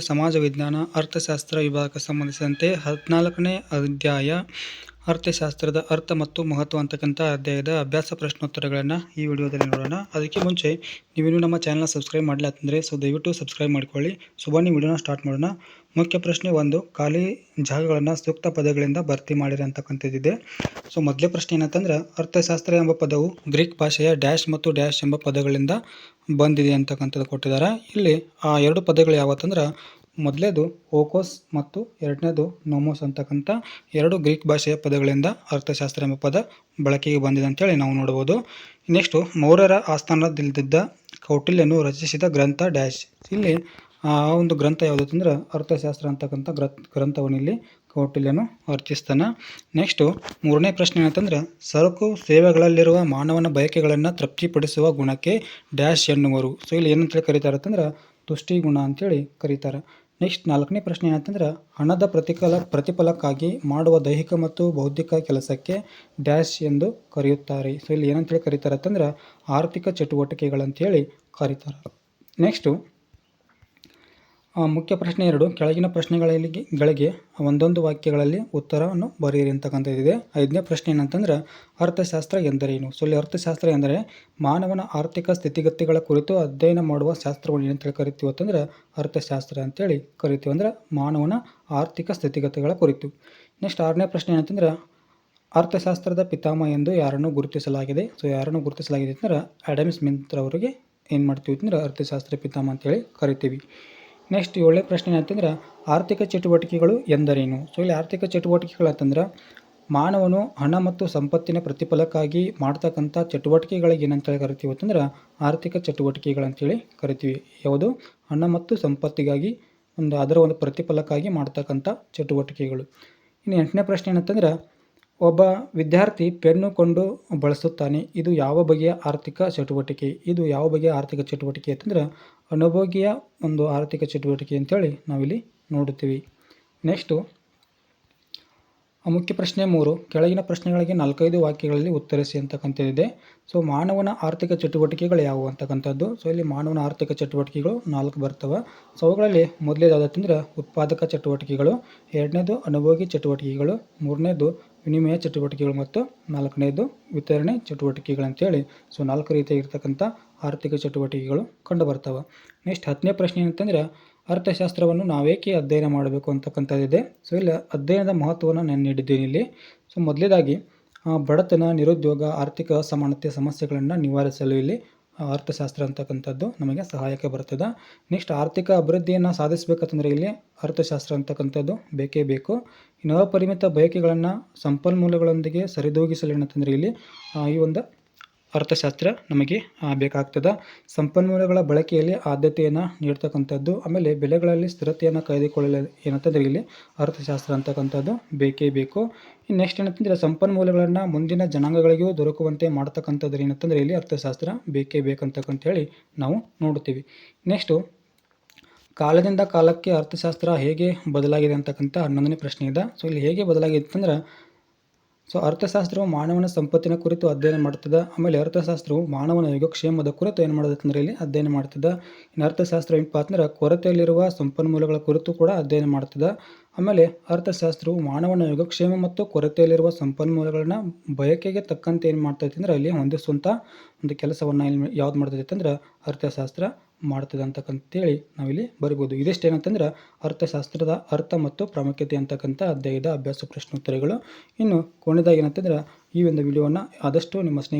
ಸಮಾಜ ವಿಜ್ಞಾನ ಅರ್ಥಶಾಸ್ತ್ರ ವಿಭಾಗಕ್ಕೆ ಸಂಬಂಧಿಸಿದಂತೆ ಹದಿನಾಲ್ಕನೇ ಅಧ್ಯಾಯ ಅರ್ಥಶಾಸ್ತ್ರದ ಅರ್ಥ ಮತ್ತು ಮಹತ್ವ ಅಂತಕ್ಕಂಥ ಅಧ್ಯಾಯದ ಅಭ್ಯಾಸ ಪ್ರಶ್ನೋತ್ತರಗಳನ್ನು ಈ ವಿಡಿಯೋದಲ್ಲಿ ನೋಡೋಣ. ಅದಕ್ಕೆ ಮುಂಚೆ ನೀವಿನ್ನೂ ನಮ್ಮ ಚಾನಲ್ ಸಬ್ಸ್ಕ್ರೈಬ್ ಮಾಡಲಿಲ್ಲ ಅಂತಂದರೆ ಸೊ ದಯವಿಟ್ಟು ಸಬ್ಸ್ಕ್ರೈಬ್ ಮಾಡ್ಕೊಳ್ಳಿ. ಸೊ ಬನ್ನಿ ವಿಡಿಯೋನ ಸ್ಟಾರ್ಟ್ ಮಾಡೋಣ. ಮುಖ್ಯ ಪ್ರಶ್ನೆ ಒಂದು, ಖಾಲಿ ಜಾಗಗಳನ್ನು ಸೂಕ್ತ ಪದಗಳಿಂದ ಭರ್ತಿ ಮಾಡಿರಿ ಅಂತಕ್ಕಂಥದ್ದಿದೆ. ಸೊ ಮೊದಲೇ ಪ್ರಶ್ನೆ ಏನಂತಂದ್ರೆ, ಅರ್ಥಶಾಸ್ತ್ರ ಎಂಬ ಪದವು ಗ್ರೀಕ್ ಭಾಷೆಯ ಡ್ಯಾಶ್ ಮತ್ತು ಡ್ಯಾಶ್ ಎಂಬ ಪದಗಳಿಂದ ಬಂದಿದೆ ಅಂತಕ್ಕಂಥದ್ದು ಕೊಟ್ಟಿದ್ದಾರೆ ಇಲ್ಲಿ ಆ ಎರಡು ಪದಗಳು ಯಾವತ್ತಂದ್ರೆ ಮೊದಲೇದು ಓಕೋಸ್ ಮತ್ತು ಎರಡನೇದು ನೋಮೋಸ್ ಅಂತಕ್ಕಂಥ ಎರಡು ಗ್ರೀಕ್ ಭಾಷೆಯ ಪದಗಳಿಂದ ಅರ್ಥಶಾಸ್ತ್ರ ಎಂಬ ಪದ ಬಳಕೆಗೆ ಬಂದಿದೆ ಅಂತೇಳಿ ನಾವು ನೋಡ್ಬೋದು ನೆಕ್ಸ್ಟು ಮೌರ್ಯರ ಆಸ್ಥಾನದಲ್ಲಿದ್ದ ಕೌಟಿಲ್ಯನು ರಚಿಸಿದ ಗ್ರಂಥ ಡ್ಯಾಶ್. ಇಲ್ಲಿ, ಆ ಒಂದು ಗ್ರಂಥ ಯಾವುದು ಅಂತಂದ್ರೆ ಅರ್ಥಶಾಸ್ತ್ರ ಅಂತಕ್ಕಂಥ ಗ್ರ, ಗ್ರಂಥವನ್ನು ಇಲ್ಲಿ ಕೌಟಿಲ್ಯನು ಅರ್ಚಿಸ್ತಾನೆ ನೆಕ್ಸ್ಟು ಮೂರನೇ ಪ್ರಶ್ನೆ ಏನಂತಂದ್ರೆ, ಸರಕು ಸೇವೆಗಳಲ್ಲಿರುವ ಮಾನವನ ಬಯಕೆಗಳನ್ನು ತೃಪ್ತಿಪಡಿಸುವ ಗುಣಕ್ಕೆ ಡ್ಯಾಶ್ ಎನ್ನುವರು. ಸೊ ಇಲ್ಲಿ ಏನಂತೇಳಿ ಕರೀತಾರೆ ಅಂತಂದ್ರೆ, ತುಷ್ಟಿ ಗುಣ ಅಂತೇಳಿ ಕರೀತಾರೆ. ನೆಕ್ಸ್ಟ್ ನಾಲ್ಕನೇ ಪ್ರಶ್ನೆ ಏನಂತಂದ್ರೆ, ಹಣದ ಪ್ರತಿಫಲ ಪ್ರತಿಫಲಕ್ಕಾಗಿ ಮಾಡುವ ದೈಹಿಕ ಮತ್ತು ಬೌದ್ಧಿಕ ಕೆಲಸಕ್ಕೆ ಡ್ಯಾಶ್ ಎಂದು ಕರೆಯುತ್ತಾರೆ. ಸೊ ಇಲ್ಲಿ ಏನಂತೇಳಿ ಕರೀತಾರೆ ಅಂತಂದ್ರೆ ಆರ್ಥಿಕ ಚಟುವಟಿಕೆಗಳಂತೇಳಿ ಕರೀತಾರೆ. ನೆಕ್ಸ್ಟು ಮುಖ್ಯ ಪ್ರಶ್ನೆ ಎರಡು. ಕೆಳಗಿನ ಪ್ರಶ್ನೆಗಳಲ್ಲಿ ಗಳಿಗೆ ಒಂದೊಂದು ವಾಕ್ಯಗಳಲ್ಲಿ ಉತ್ತರವನ್ನು ಬರೆಯಿರಿ ಅಂತಕ್ಕಂಥದ್ದಿದೆ ಐದನೇ ಪ್ರಶ್ನೆ ಏನಂತಂದ್ರೆ, ಅರ್ಥಶಾಸ್ತ್ರ ಎಂದರೇನು? ಸೊ, ಇಲ್ಲಿ ಅರ್ಥಶಾಸ್ತ್ರ ಎಂದರೆ, ಮಾನವನ ಆರ್ಥಿಕ ಸ್ಥಿತಿಗತಿಗಳ ಕುರಿತು ಅಧ್ಯಯನ ಮಾಡುವ ಶಾಸ್ತ್ರವನ್ನು ಏನಂತೇಳಿ ಕರಿತೀವಿ ಅಂತಂದ್ರೆ, ಅರ್ಥಶಾಸ್ತ್ರ ಅಂತೇಳಿ ಕರಿತೀವಿ ಅಂದ್ರೆ, ಮಾನವನ ಆರ್ಥಿಕ ಸ್ಥಿತಿಗತಿಗಳ ಕುರಿತು. ನೆಕ್ಸ್ಟ್ ಆರನೇ ಪ್ರಶ್ನೆ ಏನಂತಂದ್ರೆ, ಅರ್ಥಶಾಸ್ತ್ರದ ಪಿತಾಮಹ ಎಂದು ಯಾರನ್ನು ಗುರುತಿಸಲಾಗಿದೆ? ಸೊ, ಯಾರನ್ನು ಗುರುತಿಸಲಾಗಿದೆ ಅಂತಂದ್ರೆ ಆಡಮ್ ಸ್ಮಿತ್ ಅವರಿಗೆ ಏನು ಮಾಡ್ತೀವಿ ಅಂತಂದ್ರೆ, ಅರ್ಥಶಾಸ್ತ್ರ ಪಿತಾಮಹ ಅಂತೇಳಿ ಕರಿತೀವಿ. ನೆಕ್ಸ್ಟ್ ಏಳನೇ ಪ್ರಶ್ನೆ ಏನಂತಂದ್ರೆ, ಆರ್ಥಿಕ ಚಟುವಟಿಕೆಗಳು ಎಂದರೇನು? ಸೊ ಇಲ್ಲಿ ಆರ್ಥಿಕ ಚಟುವಟಿಕೆಗಳು ಅಂತಂದ್ರೆ, ಮಾನವನು ಹಣ ಮತ್ತು ಸಂಪತ್ತಿನ ಪ್ರತಿಫಲಕ್ಕಾಗಿ ಮಾಡ್ತಕ್ಕಂಥ ಚಟುವಟಿಕೆಗಳಿಗೆ ಏನಂತೇಳಿ ಕರಿತೀವಿ ಅಂತಂದ್ರೆ, ಆರ್ಥಿಕ ಚಟುವಟಿಕೆಗಳಂತೇಳಿ ಕರಿತೀವಿ. ಯಾವುದು? ಹಣ ಮತ್ತು ಸಂಪತ್ತಿಗಾಗಿ, ಒಂದು ಅದರ ಒಂದು ಪ್ರತಿಫಲಕ್ಕಾಗಿ ಮಾಡ್ತಕ್ಕಂಥ ಚಟುವಟಿಕೆಗಳು. ಇನ್ನು ಎಂಟನೇ ಪ್ರಶ್ನೆ ಏನಂತಂದ್ರೆ ಒಬ್ಬ ವಿದ್ಯಾರ್ಥಿ ಪೆನ್ನು ಕೊಂಡು ಬಳಸುತ್ತಾನೆ. ಇದು ಯಾವ ಬಗೆಯ ಆರ್ಥಿಕ ಚಟುವಟಿಕೆ? ಇದು ಯಾವ ಬಗೆಯ ಆರ್ಥಿಕ ಚಟುವಟಿಕೆ ಅಂತಂದ್ರೆ ಅನುಭೋಗಿಯ ಒಂದು ಆರ್ಥಿಕ ಚಟುವಟಿಕೆ ಅಂತೇಳಿ ನಾವಿಲ್ಲಿ ನೋಡುತ್ತೀವಿ. ನೆಕ್ಸ್ಟು ಮುಖ್ಯ ಪ್ರಶ್ನೆ ಮೂರು. ಕೆಳಗಿನ ಪ್ರಶ್ನೆಗಳಿಗೆ ನಾಲ್ಕೈದು ವಾಕ್ಯಗಳಲ್ಲಿ ಉತ್ತರಿಸಿ ಅಂತಕ್ಕಂಥದ್ದಿದೆ. ಸೊ ಮಾನವನ ಆರ್ಥಿಕ ಚಟುವಟಿಕೆಗಳು ಯಾವುವು ಅಂತಕ್ಕಂಥದ್ದು? ಸೊ ಇಲ್ಲಿ ಮಾನವನ ಆರ್ಥಿಕ ಚಟುವಟಿಕೆಗಳು ನಾಲ್ಕು ಬರ್ತವೆ. ಸೊ ಅವುಗಳಲ್ಲಿ ಮೊದಲೇದಾದ ಉತ್ಪಾದಕ ಚಟುವಟಿಕೆಗಳು, ಎರಡನೇದು ಅನುಭೋಗಿ ಚಟುವಟಿಕೆಗಳು, ಮೂರನೇದು ವಿನಿಮಯ ಚಟುವಟಿಕೆಗಳು ಮತ್ತು ನಾಲ್ಕನೇದು ವಿತರಣೆ ಚಟುವಟಿಕೆಗಳಂತೇಳಿ ಸೊ ನಾಲ್ಕು ರೀತಿಯಾಗಿರ್ತಕ್ಕಂಥ ಆರ್ಥಿಕ ಚಟುವಟಿಕೆಗಳು ಕಂಡುಬರ್ತವೆ. ನೆಕ್ಸ್ಟ್ ಹತ್ತನೇ ಪ್ರಶ್ನೆ ಏನಂತಂದ್ರೆ, ಅರ್ಥಶಾಸ್ತ್ರವನ್ನು ನಾವೇಕೆ ಅಧ್ಯಯನ ಮಾಡಬೇಕು ಅಂತಕ್ಕಂಥದ್ದಿದೆ. ಸೊ ಇಲ್ಲಿ ಅಧ್ಯಯನದ ಮಹತ್ವವನ್ನು ನಾನು ನೀಡಿದ್ದೀನಿ ಇಲ್ಲಿ. ಸೊ ಮೊದಲೇದಾಗಿ ಬಡತನ, ನಿರುದ್ಯೋಗ, ಆರ್ಥಿಕ ಅಸಮಾನತೆ ಸಮಸ್ಯೆಗಳನ್ನು ನಿವಾರಿಸಲು ಇಲ್ಲಿ ಅರ್ಥಶಾಸ್ತ್ರ ಅಂತಕ್ಕಂಥದ್ದು ನಮಗೆ ಸಹಾಯಕ ಬರ್ತದೆ. ನೆಕ್ಸ್ಟ್ ಆರ್ಥಿಕ ಅಭಿವೃದ್ಧಿಯನ್ನು ಸಾಧಿಸಬೇಕಂತಂದ್ರೆ ಇಲ್ಲಿ ಅರ್ಥಶಾಸ್ತ್ರ ಅಂತಕ್ಕಂಥದ್ದು ಬೇಕೇ ಬೇಕು. ಇನ್ನು ಅಪರಿಮಿತ ಬಯಕೆಗಳನ್ನು ಸಂಪನ್ಮೂಲಗಳೊಂದಿಗೆ ಸರಿದೂಗಿಸಲು ಏನಂತಂದರೆ ಇಲ್ಲಿ ಈ ಒಂದು ಅರ್ಥಶಾಸ್ತ್ರ ನಮಗೆ ಬೇಕಾಗ್ತದೆ. ಸಂಪನ್ಮೂಲಗಳ ಬಳಕೆಯಲ್ಲಿ ಆದ್ಯತೆಯನ್ನು ನೀಡ್ತಕ್ಕಂಥದ್ದು, ಆಮೇಲೆ ಬೆಲೆಗಳಲ್ಲಿ ಸ್ಥಿರತೆಯನ್ನು ಕಾಯ್ದುಕೊಳ್ಳಲು ಏನಂತಂದ್ರೆ ಇಲ್ಲಿ ಅರ್ಥಶಾಸ್ತ್ರ ಅಂತಕ್ಕಂಥದ್ದು ಬೇಕೇ ಬೇಕು. ಇನ್ನು ನೆಕ್ಸ್ಟ್ ಏನಂತಂದ್ರೆ ಸಂಪನ್ಮೂಲಗಳನ್ನು ಮುಂದಿನ ಜನಾಂಗಗಳಿಗೂ ದೊರಕುವಂತೆ ಮಾಡ್ತಕ್ಕಂಥದ್ದು ಏನಂತಂದ್ರೆ ಇಲ್ಲಿ ಅರ್ಥಶಾಸ್ತ್ರ ಬೇಕೇ ಬೇಕಂತಕ್ಕಂತ ಹೇಳಿ ನಾವು ನೋಡುತ್ತೀವಿ. ನೆಕ್ಸ್ಟು ಕಾಲದಿಂದ ಕಾಲಕ್ಕೆ ಅರ್ಥಶಾಸ್ತ್ರ ಹೇಗೆ ಬದಲಾಗಿದೆ ಅಂತಕ್ಕಂಥ ಹನ್ನೊಂದನೇ ಪ್ರಶ್ನೆ ಇದೆ. ಸೊ ಇಲ್ಲಿ ಹೇಗೆ ಬದಲಾಗಿದೆ ಅಂತಂದ್ರೆ ಸೊ ಅರ್ಥಶಾಸ್ತ್ರವು ಮಾನವನ ಸಂಪತ್ತಿನ ಕುರಿತು ಅಧ್ಯಯನ ಮಾಡ್ತದೆ. ಆಮೇಲೆ ಅರ್ಥಶಾಸ್ತ್ರವು ಮಾನವನ ಯೋಗಕ್ಷೇಮದ ಕುರಿತು ಏನು ಮಾಡೋದತ್ತಂದ್ರೆ ಇಲ್ಲಿ ಅಧ್ಯಯನ ಮಾಡ್ತದೆ. ಇನ್ನು ಅರ್ಥಶಾಸ್ತ್ರ ಏನಪ್ಪ ಅಂದ್ರೆ ಕೊರತೆಯಲ್ಲಿರುವ ಸಂಪನ್ಮೂಲಗಳ ಕುರಿತು ಕೂಡ ಅಧ್ಯಯನ ಮಾಡ್ತದೆ. ಆಮೇಲೆ ಅರ್ಥಶಾಸ್ತ್ರವು ಮಾನವನ ಯೋಗಕ್ಷೇಮ ಮತ್ತು ಕೊರತೆಯಲ್ಲಿರುವ ಸಂಪನ್ಮೂಲಗಳನ್ನ ಬಯಕೆಗೆ ತಕ್ಕಂತೆ ಏನು ಮಾಡ್ತೈತೆ ಅಂದ್ರೆ ಅಲ್ಲಿ ಹೊಂದಿಸುವಂಥ ಒಂದು ಕೆಲಸವನ್ನು ಇಲ್ಲಿ ಯಾವ್ದು ಮಾಡ್ತೈತೆ ಅಂದ್ರೆ ಅರ್ಥಶಾಸ್ತ್ರ. ಮಾಡ್ತದೆ ಅಂತಕ್ಕಂಥೇಳಿ ನಾವಿಲ್ಲಿ ಬರಿಬೋದು. ಇದಿಷ್ಟು ಏನಂತಂದ್ರೆ ಅರ್ಥಶಾಸ್ತ್ರದ ಅರ್ಥ ಮತ್ತು ಪ್ರಾಮುಖ್ಯತೆ ಅಂತಕ್ಕಂಥ ಅಧ್ಯಾಯದ ಅಭ್ಯಾಸ ಪ್ರಶ್ನೋತ್ತರಗಳು. ಇನ್ನು ಕೊನೆಯದಾಗಿ ಏನಂತಂದ್ರೆ ಈ ಒಂದು ವಿಡಿಯೋವನ್ನು ಆದಷ್ಟು ನಿಮ್ಮ ಸ್ನೇಹಿತ